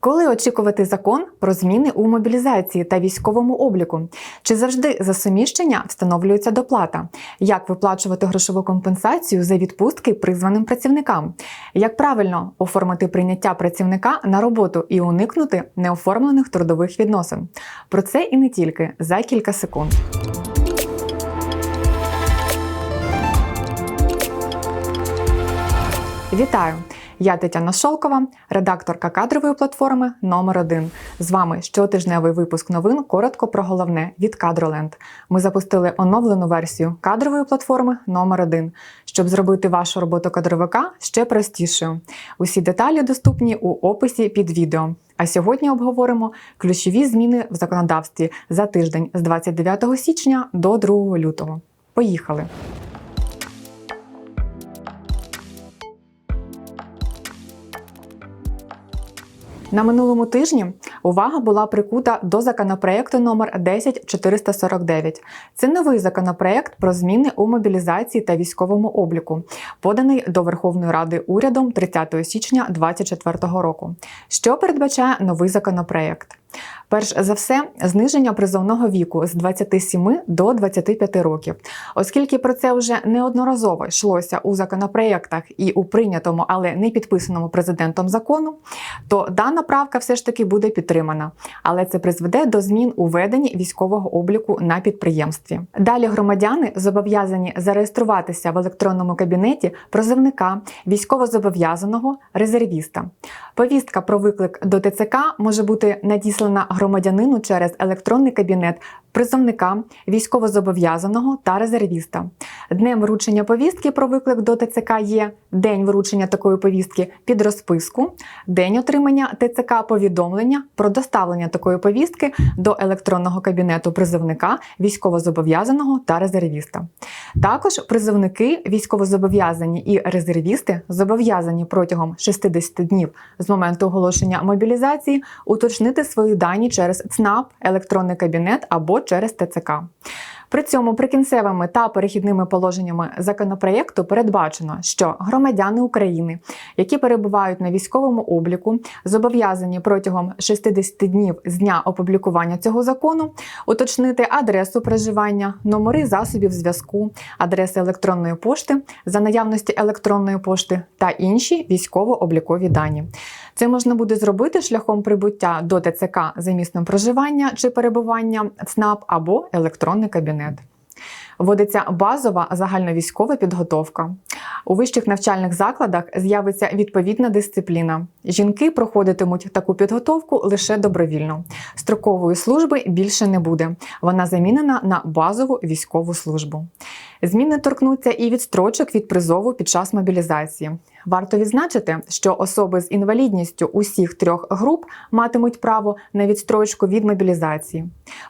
Коли очікувати закон про зміни у мобілізації та військовому обліку? Чи завжди за суміщення встановлюється доплата? Як виплачувати грошову компенсацію за відпустки призваним працівникам? Як правильно оформити прийняття працівника на роботу і уникнути неоформлених трудових відносин? Про це і не тільки за кілька секунд. Вітаю! Я Тетяна Шолкова, редакторка кадрової платформи номер 1 З вами щотижневий випуск новин коротко про головне від Кадроленд. Ми запустили оновлену версію кадрової платформи номер 1 щоб зробити вашу роботу кадровика ще простішою. Усі деталі доступні у описі під відео. А сьогодні обговоримо ключові зміни в законодавстві за тиждень з 29 січня до 2 лютого. Поїхали! На минулому тижні увага була прикута до законопроекту номер 10449. Це новий законопроект про зміни у мобілізації та військовому обліку, поданий до Верховної Ради урядом 30 січня 2024 року. Що передбачає новий законопроект? Перш за все, зниження призовного віку з 27 до 25 років, оскільки про це вже неодноразово йшлося у законопроєктах і у прийнятому, але не підписаному президентом закону, то дана правка все ж таки буде підтримана, але це призведе до змін у веденні військового обліку на підприємстві. Далі громадяни зобов'язані зареєструватися в електронному кабінеті призовника, військовозобов'язаного резервіста. Повістка про виклик до ТЦК може бути надіслана громадянину через електронний кабінет призовника, військовозобов'язаного та резервіста. Днем вручення повістки про виклик до ТЦК є день вручення такої повістки під розписку, день отримання ТЦК повідомлення про доставлення такої повістки до електронного кабінету призовника, військовозобов'язаного та резервіста. Також призовники, військовозобов'язані і резервісти зобов'язані протягом 60 днів з моменту оголошення мобілізації уточнити свої дані через ЦНАП, електронний кабінет або через ТЦК. При цьому прикінцевими та перехідними положеннями законопроєкту передбачено, що громадяни України, які перебувають на військовому обліку, зобов'язані протягом 60 днів з дня опублікування цього закону уточнити адресу проживання, номери засобів зв'язку, адреси електронної пошти за наявності електронної пошти та інші військово-облікові дані. Це можна буде зробити шляхом прибуття до ТЦК за місцем проживання чи перебування ЦНАП або електронний кабінет. Вводиться базова загальновійськова підготовка. У вищих навчальних закладах з'явиться відповідна дисципліна. Жінки проходитимуть таку підготовку лише добровільно. Строкової служби більше не буде. Вона замінена на базову військову службу. Зміни торкнуться і відстрочок від призову під час мобілізації. Варто відзначити, що особи з інвалідністю усіх трьох груп матимуть право на відстрочку від мобілізації.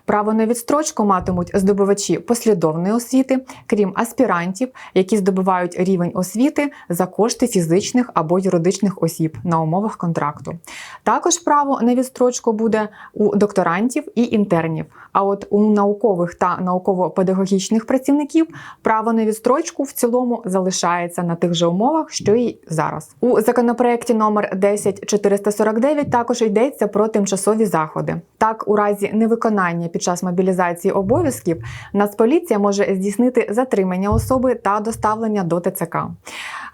Право на відстрочку матимуть здобувачі послідовної освіти, крім аспірантів, які здобувають рівень освіти за кошти фізичних або юридичних осіб на умовах контракту. Також право на відстрочку буде у докторантів і інтернів. А от у наукових та науково-педагогічних працівників право на відстрочку в цілому залишається на тих же умовах, що й зараз. У законопроекті номер 10449 також йдеться про тимчасові заходи. Так, у разі невиконання під час мобілізації обов'язків Нацполіція може здійснити затримання особи та доставлення до ТЦК.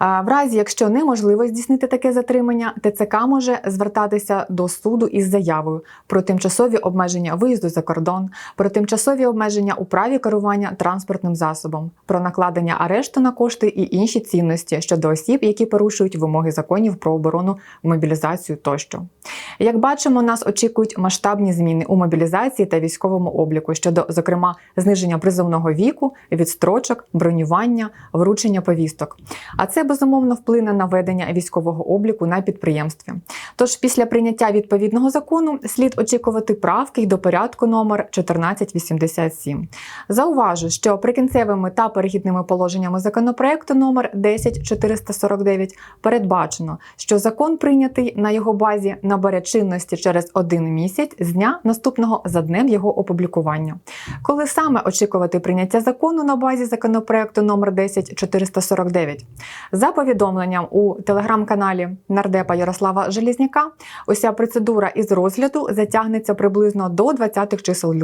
В разі, якщо неможливо здійснити таке затримання, ТЦК може звертатися до суду із заявою про тимчасові обмеження виїзду за кордон, про тимчасові обмеження у праві керування транспортним засобом, про накладення арешту на кошти і інші цінності щодо осіб, які порушують вимоги законів про оборону, мобілізацію тощо. Як бачимо, нас очікують масштабні зміни у мобілізації та військовому обліку щодо, зокрема, зниження призовного віку, відстрочок, бронювання, вручення повісток. А це безумовно вплине на ведення військового обліку на підприємстві. Тож, після прийняття відповідного закону слід очікувати правки й до порядку номер 1487. Зауважу, що прикінцевими та перехідними положеннями законопроекту номер 10449 передбачено, що закон прийнятий на його базі набере чинності через один місяць з дня наступного за днем його опублікування. Коли саме очікувати прийняття закону на базі законопроекту номер 10449? За повідомленням у телеграм-каналі нардепа Ярослава Желізняка, уся процедура із розгляду затягнеться приблизно до 20-х чисел лютого.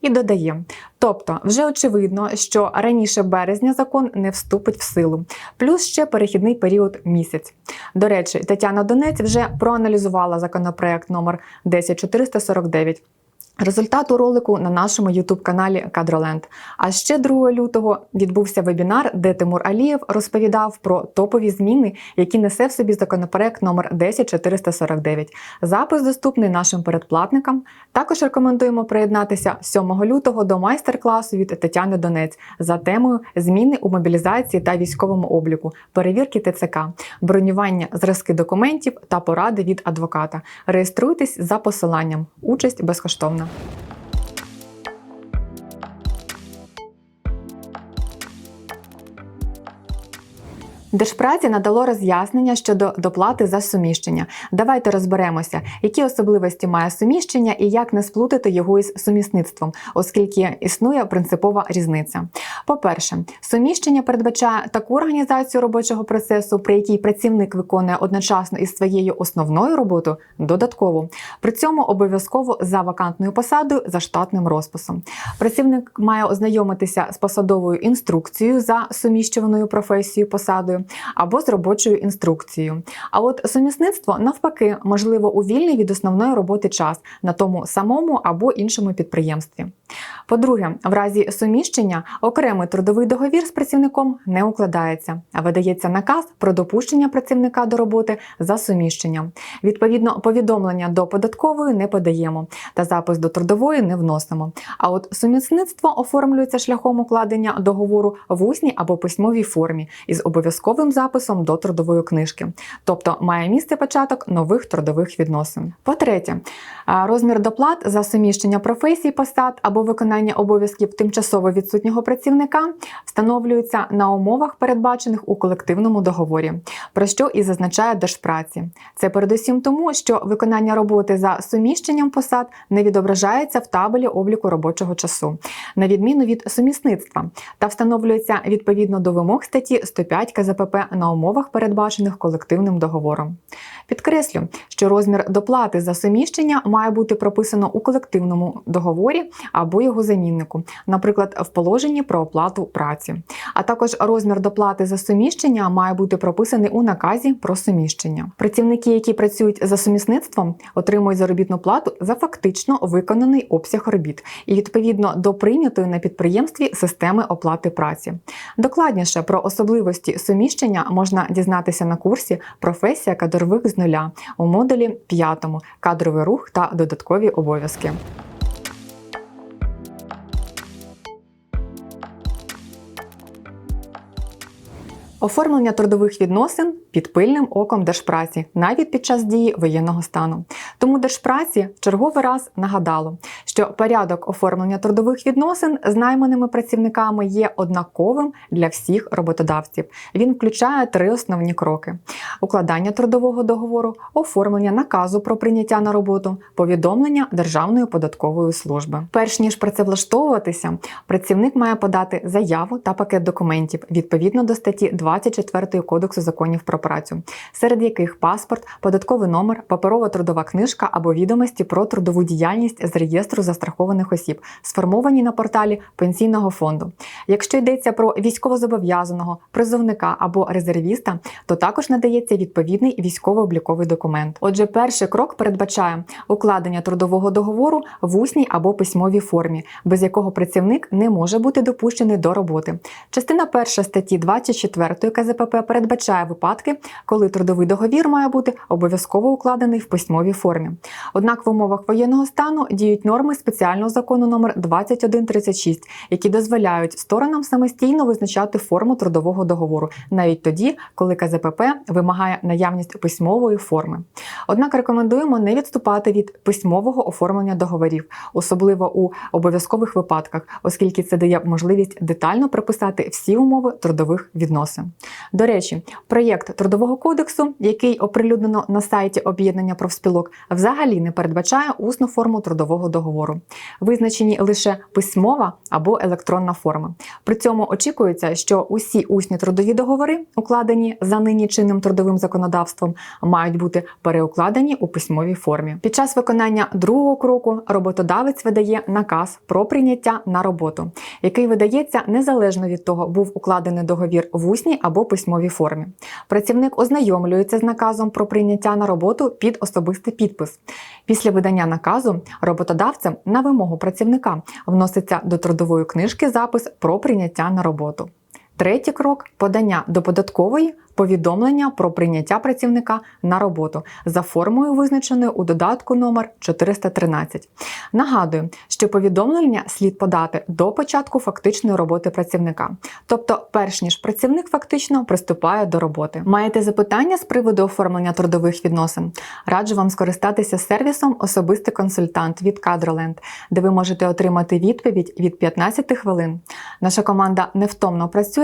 І додає: тобто, вже очевидно, що раніше березня закон не вступить в силу, плюс ще перехідний період місяць. До речі, Тетяна Донець вже проаналізувала законопроект номер 10449. Результату ролику на нашому ютуб-каналі Кадроленд. А ще 2 лютого відбувся вебінар, де Тимур Алієв розповідав про топові зміни, які несе в собі законопроект номер 10449. Запис доступний нашим передплатникам. Також рекомендуємо приєднатися 7 лютого до майстер-класу від Тетяни Донець за темою зміни у мобілізації та військовому обліку, перевірки ТЦК, бронювання зразки документів та поради від адвоката. Реєструйтесь за посиланням. Участь безкоштовна. maintenant. Держпраці надало роз'яснення щодо доплати за суміщення. Давайте розберемося, які особливості має суміщення і як не сплутати його із сумісництвом, оскільки існує принципова різниця. По-перше, суміщення передбачає таку організацію робочого процесу, при якій працівник виконує одночасно із своєю основною роботою додаткову. При цьому обов'язково за вакантною посадою за штатним розписом. Працівник має ознайомитися з посадовою інструкцією за суміщуваною професією посадою або з робочою інструкцією. А от сумісництво навпаки можливо у вільний від основної роботи час на тому самому або іншому підприємстві. По-друге, в разі суміщення окремий трудовий договір з працівником не укладається, а видається наказ про допущення працівника до роботи за суміщенням. Відповідно, повідомлення до податкової не подаємо та запис до трудової не вносимо. А от сумісництво оформлюється шляхом укладення договору в усній або письмовій формі із обов'язковим записом до трудової книжки, тобто має місце початок нових трудових відносин. По-третє, розмір доплат за суміщення професій посад або виконання обов'язків тимчасово відсутнього працівника встановлюється на умовах, передбачених у колективному договорі, про що і зазначає Держпраці. Це передусім тому, що виконання роботи за суміщенням посад не відображається в табелі обліку робочого часу, на відміну від сумісництва, та встановлюється відповідно до вимог статті 105 КЗПП на умовах, передбачених колективним договором. Підкреслю, що розмір доплати за суміщення має бути прописано у колективному договорі або його заміннику, наприклад, в положенні про оплату праці. А також розмір доплати за суміщення має бути прописаний у наказі про суміщення. Працівники, які працюють за сумісництвом, отримують заробітну плату за фактично виконаний обсяг робіт і відповідно до прийнятої на підприємстві системи оплати праці. Докладніше про особливості суміщення можна дізнатися на курсі Професія кадрових з нуля у модулі 5 кадровий рух та додаткові обов'язки. Оформлення трудових відносин під пильним оком Держпраці навіть під час дії воєнного стану. Тому Держпраці в черговий раз нагадало, що порядок оформлення трудових відносин з найманими працівниками є однаковим для всіх роботодавців. Він включає три основні кроки: укладання трудового договору, оформлення наказу про прийняття на роботу, повідомлення Державної податкової служби. Перш ніж працевлаштовуватися, працівник має подати заяву та пакет документів відповідно до статті 24 Кодексу законів про працю, серед яких паспорт, податковий номер, паперова трудова книжка або відомості про трудову діяльність з реєстру застрахованих осіб, сформовані на порталі пенсійного фонду. Якщо йдеться про військовозобов'язаного, призовника або резервіста, то також надається відповідний військово-обліковий документ. Отже, перший крок передбачає укладення трудового договору в усній або письмовій формі, без якого працівник не може бути допущений до роботи. Частина перша статті 24 КЗПП передбачає випадки, коли трудовий договір має бути обов'язково укладений в письмовій формі. Однак в умовах воєнного стану діють норми спеціального закону номер 2136, які дозволяють сторонам самостійно визначати форму трудового договору, навіть тоді, коли КЗПП вимагає наявність письмової форми. Однак рекомендуємо не відступати від письмового оформлення договорів, особливо у обов'язкових випадках, оскільки це дає можливість детально прописати всі умови трудових відносин. До речі, проєкт трудового кодексу, який оприлюднено на сайті об'єднання профспілок, взагалі не передбачає усну форму трудового договору. Визначені лише письмова або електронна форма. При цьому очікується, що усі усні трудові договори, укладені за нині чинним трудовим законодавством, мають бути переукладені у письмовій формі. Під час виконання другого кроку роботодавець видає наказ про прийняття на роботу, який видається незалежно від того, був укладений договір в усній або письмовій формі. Працівник ознайомлюється з наказом про прийняття на роботу під особистий підпис. Після видання наказу роботодавцем на вимогу працівника вноситься до трудової книжки запис про прийняття на роботу. Третій крок подання до податкової повідомлення про прийняття працівника на роботу за формою, визначеною у додатку номер 413. Нагадую, що повідомлення слід подати до початку фактичної роботи працівника, тобто, перш ніж працівник фактично приступає до роботи. Маєте запитання з приводу оформлення трудових відносин? Раджу вам скористатися сервісом Особистий консультант від Кадроленд, де ви можете отримати відповідь від 15 хвилин. Наша команда невтомно працює,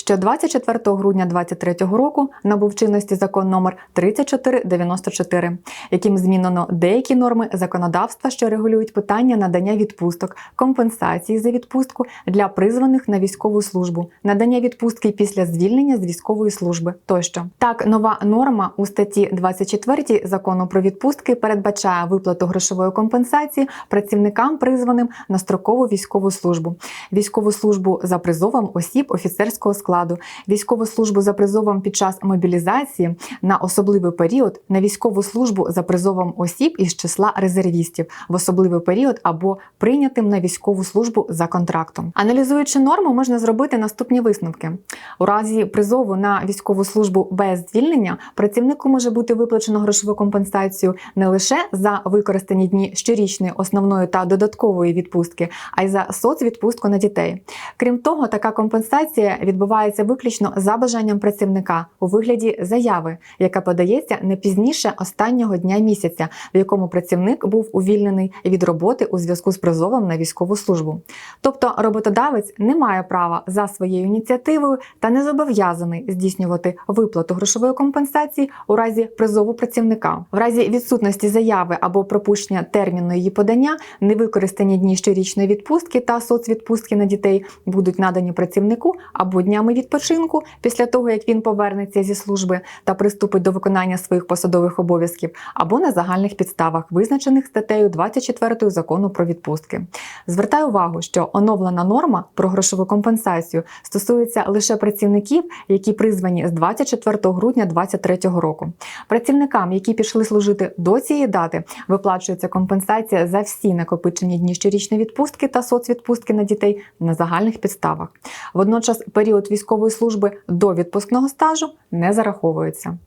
що 24 грудня 2023 року набув чинності закон номер 3494, яким змінено деякі норми законодавства, що регулюють питання надання відпусток, компенсації за відпустку для призваних на військову службу, надання відпустки після звільнення з військової служби тощо. Так, нова норма у статті 24 закону про відпустки передбачає виплату грошової компенсації працівникам, призваним на строкову військову службу, військову службу за призовом осіб офіцерського складу, військову службу за призовом під час мобілізації на особливий період, на військову службу за призовом осіб із числа резервістів в особливий період або прийнятим на військову службу за контрактом. Аналізуючи норму, можна зробити наступні висновки. У разі призову на військову службу без звільнення працівнику може бути виплачено грошову компенсацію не лише за використані дні щорічної основної та додаткової відпустки, а й за соцвідпустку на дітей. Крім того, така компенсація відбувається виключно за бажанням працівника у вигляді заяви, яка подається не пізніше останнього дня місяця, в якому працівник був увільнений від роботи у зв'язку з призовом на військову службу. Тобто роботодавець не має права за своєю ініціативою та не зобов'язаний здійснювати виплату грошової компенсації у разі призову працівника. В разі відсутності заяви або пропущення терміну її подання, невикористані дні щорічної відпустки та соцвідпустки на дітей будуть надані працівнику або днями відпочинку після того, як він повернеться зі служби та приступить до виконання своїх посадових обов'язків, або на загальних підставах, визначених статтею 24 закону про відпустки. Звертаю увагу, що оновлена норма про грошову компенсацію стосується лише працівників, які призвані з 24 грудня 2023 року. Працівникам, які пішли служити до цієї дати, виплачується компенсація за всі накопичені дні щорічної відпустки та соцвідпустки на дітей на загальних підставах. Водночас період військової служби до відпускного стажу не зараховуються.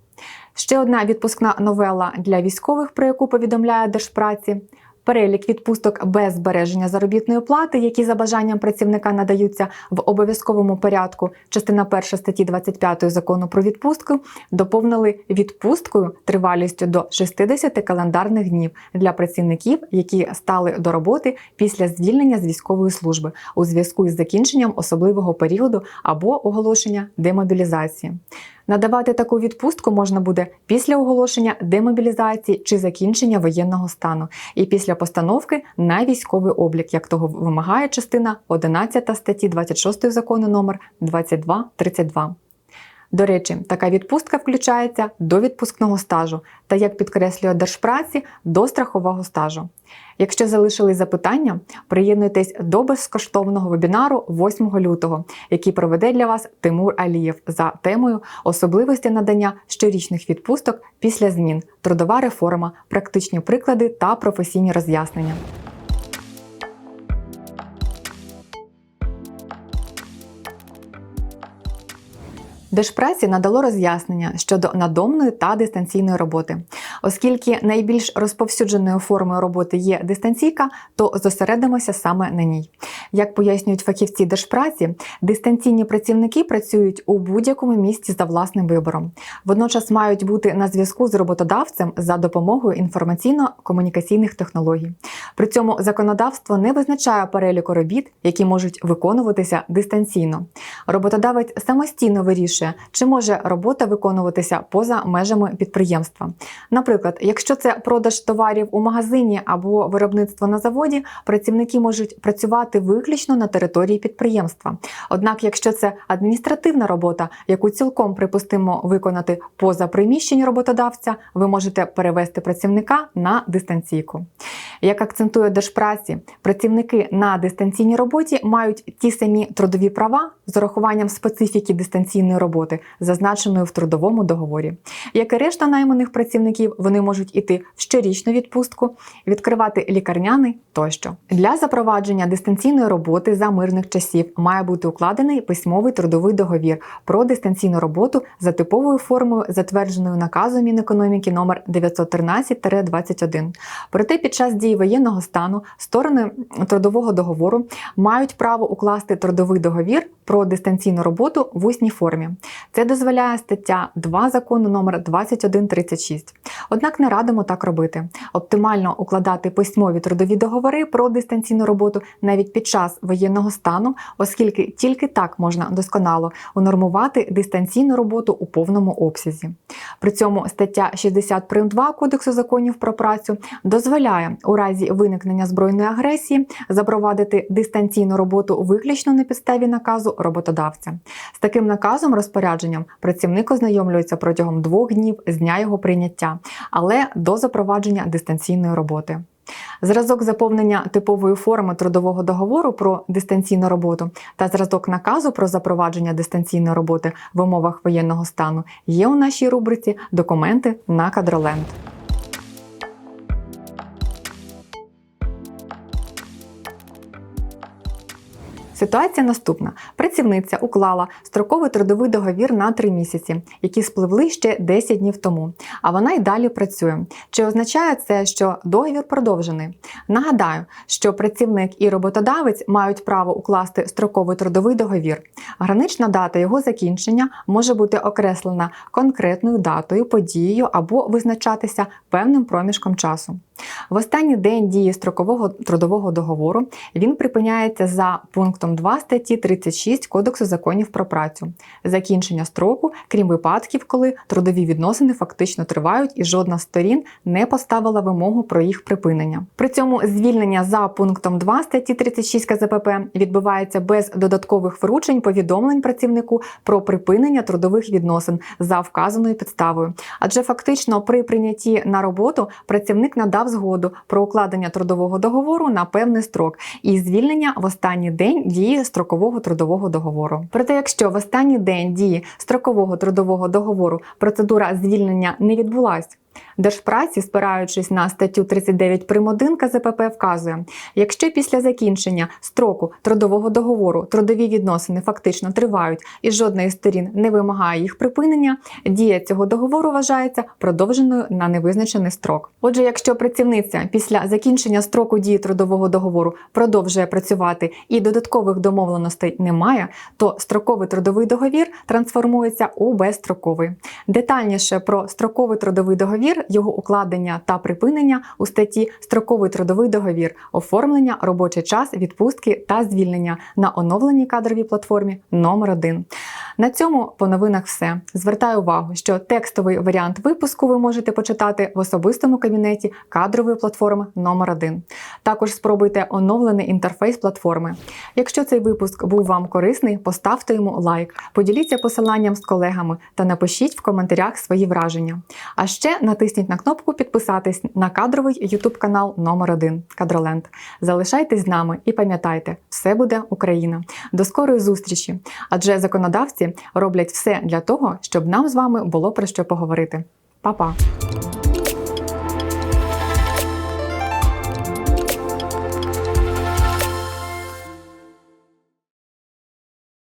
Ще одна відпускна новела для військових, про яку повідомляє Держпраці. Перелік відпусток без збереження заробітної плати, які за бажанням працівника надаються в обов'язковому порядку, частина 1 статті 25 закону про відпустку, доповнили відпусткою тривалістю до 60 календарних днів для працівників, які стали до роботи після звільнення з військової служби у зв'язку із закінченням особливого періоду або оголошення демобілізації. Надавати таку відпустку можна буде після оголошення демобілізації чи закінчення воєнного стану, і після постановки на військовий облік, як того вимагає частина 11 статті 26 закону номер 2232. До речі, така відпустка включається до відпускного стажу та, як підкреслює Держпраці, до страхового стажу. Якщо залишились запитання, приєднуйтесь до безкоштовного вебінару 8 лютого, який проведе для вас Тимур Алієв за темою особливості надання щорічних відпусток після змін, трудова реформа, практичні приклади та професійні роз'яснення. Держпраці надало роз'яснення щодо надомної та дистанційної роботи. Оскільки найбільш розповсюдженою формою роботи є дистанційка, то зосередимося саме на ній. Як пояснюють фахівці держпраці, дистанційні працівники працюють у будь-якому місці за власним вибором. Водночас мають бути на зв'язку з роботодавцем за допомогою інформаційно-комунікаційних технологій. При цьому законодавство не визначає переліку робіт, які можуть виконуватися дистанційно. Роботодавець самостійно вирішує, чи може робота виконуватися поза межами підприємства. Наприклад, якщо це продаж товарів у магазині або виробництво на заводі, працівники можуть працювати виключно на території підприємства. Однак, якщо це адміністративна робота, яку цілком припустимо виконати поза приміщень роботодавця, ви можете перевести працівника на дистанційку. Як акцентує Держпраці, працівники на дистанційній роботі мають ті самі трудові права з урахуванням специфіки дистанційної роботи, зазначеної в трудовому договорі. Як і решта найманих працівників, вони можуть іти в щорічну відпустку, відкривати лікарняний тощо. Для запровадження дистанційної роботи за мирних часів має бути укладений письмовий трудовий договір про дистанційну роботу за типовою формою, затвердженою наказом Мінекономіки номер 913-21. Проте під час дії воєнного стану сторони трудового договору мають право укласти трудовий договір про дистанційну роботу в усній формі. Це дозволяє стаття 2 закону номер 2136. Однак не радимо так робити. Оптимально укладати письмові трудові договори про дистанційну роботу навіть під час воєнного стану, оскільки тільки так можна досконало унормувати дистанційну роботу у повному обсязі. При цьому стаття 60 прим. 2 Кодексу законів про працю дозволяє у разі виникнення збройної агресії запровадити дистанційну роботу виключно на підставі наказу роботодавця. З таким наказом розпорядженням працівник ознайомлюється протягом двох днів з дня його прийняття, але до запровадження дистанційної роботи. Зразок заповнення типової форми трудового договору про дистанційну роботу та зразок наказу про запровадження дистанційної роботи в умовах воєнного стану є у нашій рубриці Документи на кадроленд. Ситуація наступна: працівниця уклала строковий трудовий договір на 3 місяці, які спливли ще 10 днів тому. А вона й далі працює. Чи означає це, що договір продовжений? Нагадаю, що працівник і роботодавець мають право укласти строковий трудовий договір. Гранична дата його закінчення може бути окреслена конкретною датою, подією або визначатися певним проміжком часу. В останній день дії строкового трудового договору він припиняється за пунктом 2 статті 36 Кодексу законів про працю. Закінчення строку, крім випадків, коли трудові відносини фактично тривають і жодна з сторін не поставила вимогу про їх припинення. При цьому звільнення за пунктом 2 статті 36 КЗПП відбувається без додаткових вручень повідомлень працівнику про припинення трудових відносин за вказаною підставою. Адже фактично при прийнятті на роботу працівник надав згоду про укладення трудового договору на певний строк і звільнення в останній день дії строкового трудового договору. Проте, якщо в останній день дії строкового трудового договору процедура звільнення не відбулась, Держпраці, спираючись на статтю 39 прим. 1 КЗПП, вказує, якщо після закінчення строку трудового договору трудові відносини фактично тривають і жодна із сторін не вимагає їх припинення, дія цього договору вважається продовженою на невизначений строк. Отже, якщо працівниця після закінчення строку дії трудового договору продовжує працювати і додаткових домовленостей немає, то строковий трудовий договір трансформується у безстроковий. Детальніше про строковий трудовий його укладення та припинення у статті Строковий трудовий договір, оформлення, робочий час, відпустки та звільнення на оновленій кадровій платформі номер 1 На цьому по новинах все. Звертаю увагу, що текстовий варіант випуску ви можете почитати в особистому кабінеті кадрової платформи номер 1 Також спробуйте оновлений інтерфейс платформи. Якщо цей випуск був вам корисний, поставте йому лайк, поділіться посиланням з колегами та напишіть в коментарях свої враження. А ще натисніть на кнопку підписатись на кадровий YouTube канал номер 1 Кадроленд. Залишайтесь з нами і пам'ятайте, все буде Україна. До скорої зустрічі! Адже законодавці роблять все для того, щоб нам з вами було про що поговорити. Па-па!